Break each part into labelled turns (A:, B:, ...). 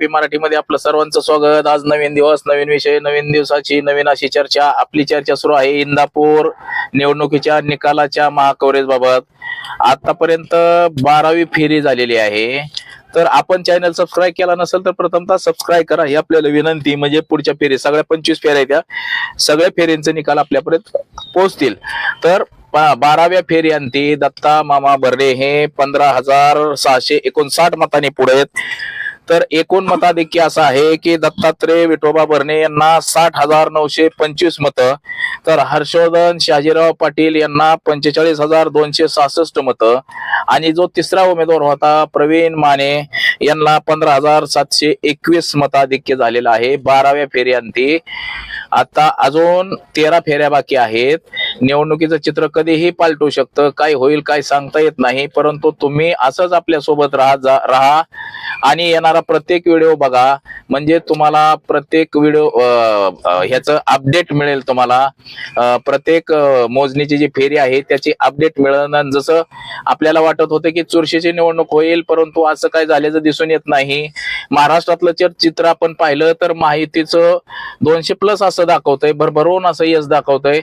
A: P मराठीमध्ये आपलं सर्वांचं स्वागत. आज नवीन दिवस नवीन विषय नवीन दिवसाची नवीन अशी चर्चा. आपली चर्चा सुरू आहे इंदापूर निवडणुकीच्या निकालाच्या महाकवरेज बाबत आतापर्यंत बारावी फेरी झालेली आहे. तर आपण चॅनल सबस्क्राईब केला नसेल तर प्रथमतः सबस्क्राईब करा. ही आपल्याला विनंती म्हणजे पुढच्या फेरी सगळ्या पंचवीस फेऱ्या आहेत त्या सगळ्या फेरींचे निकाल आपल्यापर्यंत पोहोचतील. तर बाराव्या फेरी अंती दत्ता मामा बर्डे हे पंधरा हजार सहाशे एकोणसाठ मतांनी पुढे आहेत. तर एकूण मताधिक्य असं आहे की दत्तात्रय विठोबा भरणे यांना साठ हजार नऊशे पंचवीस मतं तर हर्षवर्धन शहाजीराव पाटील यांना पंचेचाळीस हजार दोनशे सहासष्ट मतं आणि जो तिसरा उमेदवार होता प्रवीण माने यांना पंधरा हजार सातशे एकवीस मताधिक्य झालेलं आहे. बाराव्या फेऱ्यांती आता अजून तेरा फेऱ्या बाकी आहेत. निवडणुकीचं चित्र कधीही पालटू शकतं. काय होईल काय सांगता येत नाही. परंतु तुम्ही असंच आपल्यासोबत राहा जा- राहा. आणि येणारा प्रत्येक व्हिडिओ बघा. म्हणजे तुम्हाला प्रत्येक व्हिडिओ ह्याचं अपडेट मिळेल तुम्हाला. प्रत्येक मोजणीची जी फेरी आहे त्याची अपडेट मिळणार जसं आपल्याला वाटत होतं की चुरशीची निवडणूक होईल परंतु असं काय झाल्याचं दिसून येत नाही. महाराष्ट्रातलं जर चित्र आपण पाहिलं तर माहितीचं दोनशे प्लस असं दाखवतंय. भरभरून असं यश दाखवतंय.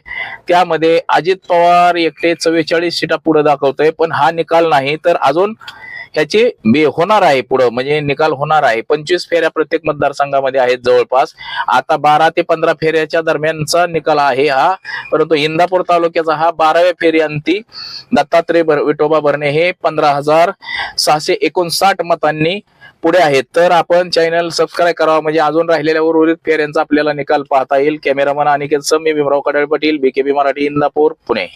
A: त्यामध्ये अजित पवार एकटे चव्वेचाळीस सीटा पुढे दाखवतोय पण हा निकाल नाही तर अजून ह्याची बे होणार आहे पुढं म्हणजे निकाल होणार आहे. पंचवीस फेऱ्या प्रत्येक मतदारसंघामध्ये आहेत जवळपास. आता बारा ते पंधरा फेऱ्याच्या दरम्यानचा निकाल आहे हा. परंतु इंदापूर तालुक्याचा हा बाराव्या फेऱ्यांती दत्तात्रय विठोबा भरणे हे पंधरा हजार सहाशे एकोणसाठ मतांनी पुढे आहेत तर आपण चॅनल सबस्क्राईब करावं. म्हणजे अजून राहिलेल्या उर्वरित फेऱ्यांचा आपल्याला निकाल पाहता येईल. Cameraman Aniket Sami Bhimrao Kadal Patil BKB Marathi Indapur Pune.